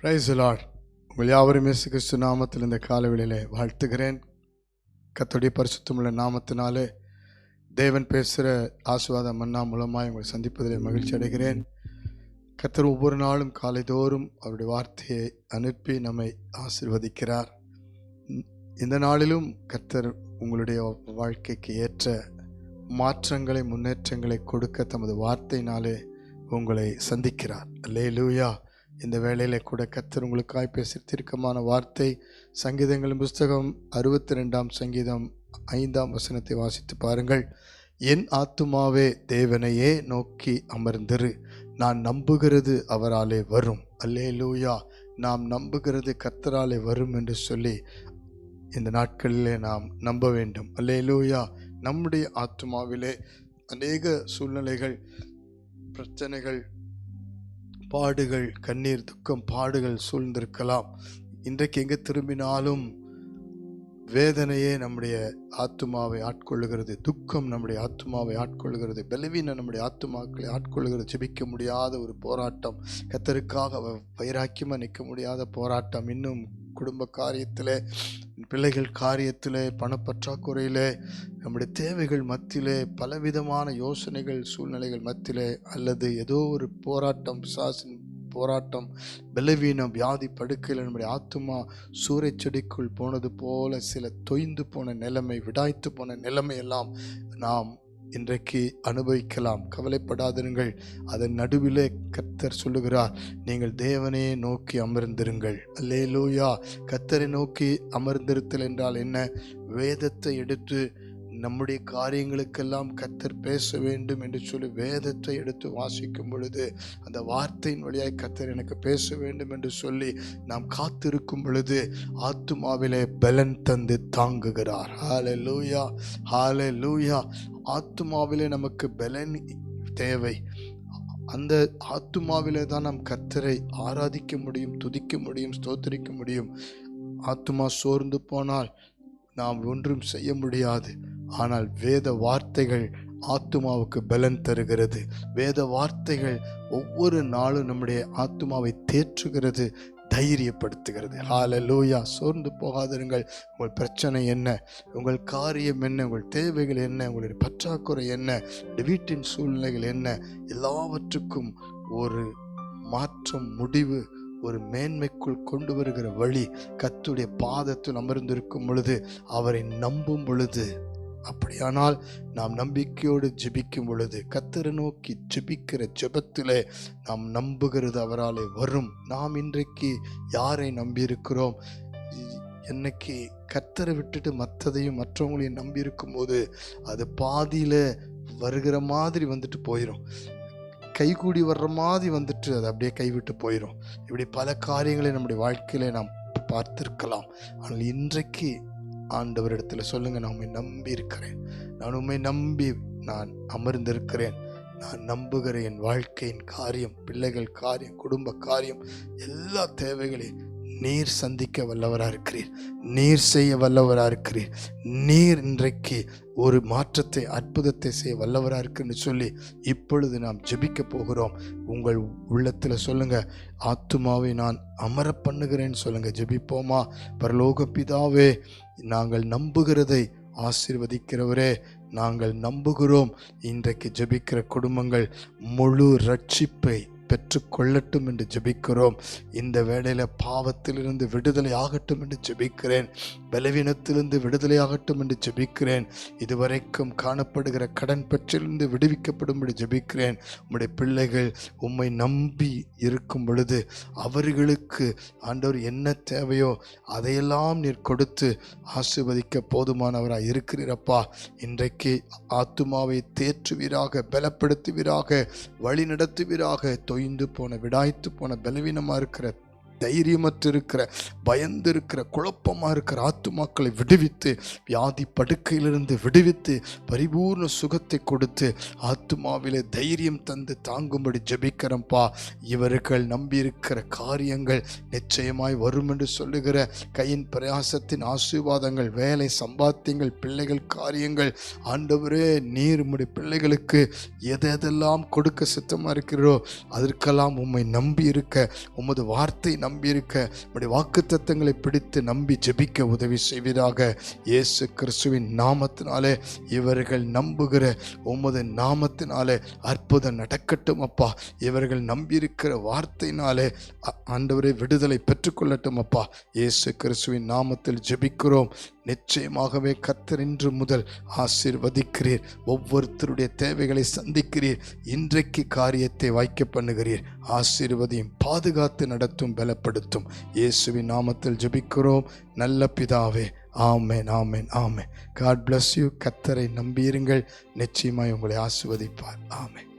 Price Lord உங்கள் யாவரும் இயேசு கிறிஸ்து நாமத்தில் இந்த காலவெளியிலே வாழ்த்துகிறேன். கர்த்தருடைய பரிசுத்தமுள்ள நாமத்தினாலே தேவன் பேசுகிற ஆசீர்வாதம் மன்னா மூலமாக உங்களை சந்திப்பதிலே மகிழ்ச்சி அடைகிறேன். கர்த்தர் ஒவ்வொரு நாளும் காலைதோறும் அவருடைய வார்த்தையை அனுப்பி நம்மை ஆசிர்வதிக்கிறார். இந்த- நாளிலும் கர்த்தர் உங்களுடைய வாழ்க்கைக்கு ஏற்ற மாற்றங்களை முன்னேற்றங்களை கொடுக்க தமது வார்த்தையினாலே உங்களை சந்திக்கிறார். லே லூயா இந்த வேளையில் கூட கத்தர் உங்களுக்காய் பேசி தீர்க்கமான வார்த்தை சங்கீதங்களின் புஸ்தகம் அறுபத்தி ரெண்டாம் சங்கீதம் ஐந்தாம் வசனத்தை வாசித்து பாருங்கள். என் ஆத்துமாவே தேவனையே நோக்கி அமர்ந்திரு. நான் நம்புகிறது அவராலே வரும். அல்லேலூயா! நாம் நம்புகிறது கத்தராலே வரும் என்று சொல்லி இந்த நாட்களிலே நாம் நம்ப வேண்டும். அல்லேலூயா! நம்முடைய ஆத்மாவிலே அநேக சூழ்நிலைகள் பிரச்சனைகள் பாடுகள் கண்ணீர் துக்கம் பாடுகள் சூழ்ந்திருக்கலாம். இன்றைக்கு எங்கே திரும்பினாலும் வேதனையே நம்முடைய ஆத்துமாவை ஆட்கொள்ளுகிறது துக்கம் நம்முடைய ஆத்துமாவை ஆட்கொள்ளுகிறது பலவீனம் நம்முடைய ஆத்துமாக்களை ஆட்கொள்ளுகிறது. ஜெபிக்க முடியாத ஒரு போராட்டம் கத்தருக்காக வ- வைராக்கியமாக நிற்க முடியாத போராட்டம். இன்னும் குடும்ப காரியத்தில் பிள்ளைகள் காரியத்திலே பணப்பற்றாக்குறையிலே நம்முடைய தேவைகள் மத்தியிலே பலவிதமான யோசனைகள் சூழ்நிலைகள் மத்தியிலே அல்லது ஏதோ ஒரு போராட்டம் சாசின் போராட்டம் பலவீனம் வியாதி படுக்கையில் நம்முடைய ஆத்துமா சூறை செடிக்குள் போனது போல சில தொய்ந்து போன நிலைமை விடாய்த்து போன நிலைமை எல்லாம் நாம் இன்றைக்கு அனுபவிக்கலாம். கவலைப்படாதிருங்கள். அதன் நடுவிலே கத்தர் சொல்லுகிறார் நீங்கள் தேவனே நோக்கி அமர்ந்திருங்கள். அல்லேலூயா. கத்தரை நோக்கி அமர்ந்திருத்தல் என்றால் என்ன? வேதத்தை எடுத்து நம்முடைய காரியங்களுக்கெல்லாம் கத்தர் பேச வேண்டும் என்று சொல்லி வேதத்தை எடுத்து வாசிக்கும் பொழுது அந்த வார்த்தையின் வழியாய் கத்தர் எனக்கு பேச வேண்டும் என்று சொல்லி நாம் காத்திருக்கும் பொழுது ஆத்துமாவிலே பலன் தந்து தாங்குகிறார். ஹாலே லூயா ஹாலே லூயா ஆத்துமாவிலே நமக்கு பலன் தேவை. அந்த ஆத்துமாவிலே தான் நாம் கர்த்தரை ஆராதிக்க முடியும் துதிக்க முடியும் ஸ்தோத்திரிக்க முடியும். ஆத்துமா சோர்ந்து போனால் நாம் ஒன்றும் செய்ய முடியாது. ஆனால் வேத வார்த்தைகள் ஆத்துமாவுக்கு பலன் தருகிறது. வேத வார்த்தைகள் ஒவ்வொரு நாளும் நம்முடைய ஆத்துமாவை தேற்றுகிறது. தைரியப்படுத்துகிறது. ஹalleluya சோர்ந்து போகாதிருங்கள். உங்கள் பிரச்சனை என்ன? உங்கள் காரியம் என்ன? உங்கள் தேவைகள் என்ன? உங்களுடைய பற்றாக்குறை என்ன? வீட்டின் சூழ்நிலைகள் என்ன? எல்லாவற்றுக்கும் ஒரு மாற்றம் முடிவு ஒரு மேன்மைக்குள் கொண்டு வருகிற வழி கத்துடைய பாதத்தில் அமர்ந்திருக்கும் பொழுது அவரை நம்பும் பொழுது அப்படியானால் நாம் நம்பிக்கையோடு ஜெபிக்கும் பொழுது கத்தரை நோக்கி ஜெபிக்கிற ஜெபத்திலே நாம் நம்புகிறது அவராலே வரும். நாம் இன்றைக்கு யாரை நம்பியிருக்கிறோம்? என்னைக்கு கத்தரை விட்டுட்டு மற்றதையும் மற்றவங்களையும் நம்பி இருக்கும்போது அது பாதியில் வருகிற மாதிரி வந்துட்டு போயிடும் கைகூடி வர்ற மாதிரி வந்துட்டு அது அப்படியே கைவிட்டு போயிடும் இப்படி பல காரியங்களை நம்முடைய வாழ்க்கையில நாம் பார்த்திருக்கலாம். ஆனால் இன்றைக்கு ஆண்டவரிடத்தில் சொல்லுங்க நான் உண்மை நம்பி இருக்கிறேன் நான் உண்மை நம்பி நான் அமர்ந்திருக்கிறேன். நான் நம்புகிற என் வாழ்க்கையின் காரியம் பிள்ளைகள் காரியம் குடும்ப காரியம் எல்லா தேவைகளையும் நீர் சந்திக்க வல்லவராக இருக்கிறீர். நீர் செய்ய வல்லவராக இருக்கிறீர். நீர் இன்றைக்கு ஒரு மாற்றத்தை அற்புதத்தை செய்ய வல்லவராக இருக்குன்னு சொல்லி இப்பொழுது நாம் ஜெபிக்க போகிறோம். உங்கள் உள்ளத்தில் சொல்லுங்கள் ஆத்துமாவை நான் அமர பண்ணுகிறேன்னு சொல்லுங்கள் ஜெபிப்போமா? பரலோக பிதாவே நாங்கள் நம்புகிறதை ஆசிர்வதிக்கிறவரே நாங்கள் நம்புகிறோம். இன்றைக்கு ஜெபிக்கிற குடும்பங்கள் முழு ரட்சிப்பை பெற்றுக்கொள்ளட்டும் என்று ஜெபிக்கிறோம். இந்த வேளையில் பாவத்திலிருந்து விடுதலை ஆகட்டும் என்று ஜெபிக்கிறேன். பலவீனத்திலிருந்து விடுதலை ஆகட்டும் என்று ஜெபிக்கிறேன். இதுவரைக்கும் காணப்படுகிற கடன் பற்றிலிருந்து விடுவிக்கப்படும் என்று ஜெபிக்கிறேன். உம்முடைய பிள்ளைகள் உம்மை நம்பி இருக்கும் பொழுது அவர்களுக்கு ஆண்டவர் என்ன தேவையோ அதையெல்லாம் நீர் கொடுத்து ஆசிர்வதிக்க போதுமானவராக இருக்கிறீரப்பா. இன்றைக்கு ஆத்துமாவை தேற்றுவீராக பலப்படுத்துவீராக வழி நடத்துவீராக தொய்ந்து போன விடாய்த்து போன பலவீனமா இருக்கிற தைரியமற்று இருக்கிற பயந்து இருக்கிற இருக்கிற ஆத்துமாக்களை விடுவித்து வியாதி படுக்கையிலிருந்து விடுவித்து பரிபூர்ண சுகத்தை கொடுத்து ஆத்துமாவிலே தைரியம் தந்து தாங்கும்படி ஜெபிக்கிறப்பா இவர்கள் நம்பியிருக்கிற காரியங்கள் நிச்சயமாய் வரும் என்று சொல்லுகிற கையின் பிரயாசத்தின் ஆசீர்வாதங்கள் வேலை சம்பாத்தியங்கள் பிள்ளைகள் காரியங்கள் ஆண்டவரே நீர் உம்முடைய பிள்ளைகளுக்கு எதெல்லாம் கொடுக்க சித்தமாக இருக்கிறோ அதற்கெல்லாம் உம்மை நம்பி இருக்க உமது வார்த்தை நம்பியிருக்க. உடைய வாக்குத்தத்தங்களை பிடித்து நம்பி ஜெபிக்க உதவி செய்வதாக இயேசு கிறிஸ்துவின் நாமத்தினாலே இவர்கள் நம்புகிற உமது நாமத்தினாலே அற்புதம் நடக்கட்டும் அப்பா. இவர்கள் நம்பியிருக்கிற வார்த்தையினாலே ஆண்டவரை விடுதலை பெற்றுக்கொள்ளட்டும் அப்பா. இயேசு கிறிஸ்துவின் நாமத்தில் ஜெபிக்கிறோம். நிச்சயமாகவே கத்தர் இன்று முதல் ஆசீர்வதிக்கிறீர். ஒவ்வொருத்தருடைய தேவைகளை சந்திக்கிறீர். இன்றைக்கு காரியத்தை வாய்க்க பண்ணுகிறீர். ஆசீர்வதியும் பாதுகாத்து நடத்தும் பலப்படுத்தும். இயேசுவின் நாமத்தில் ஜபிக்கிறோம். நல்ல பிதாவே amen amen amen. God bless you கத்தரை நம்பியிருங்கள். நிச்சயமாய் உங்களை ஆசிர்வதிப்பார். ஆமேன்.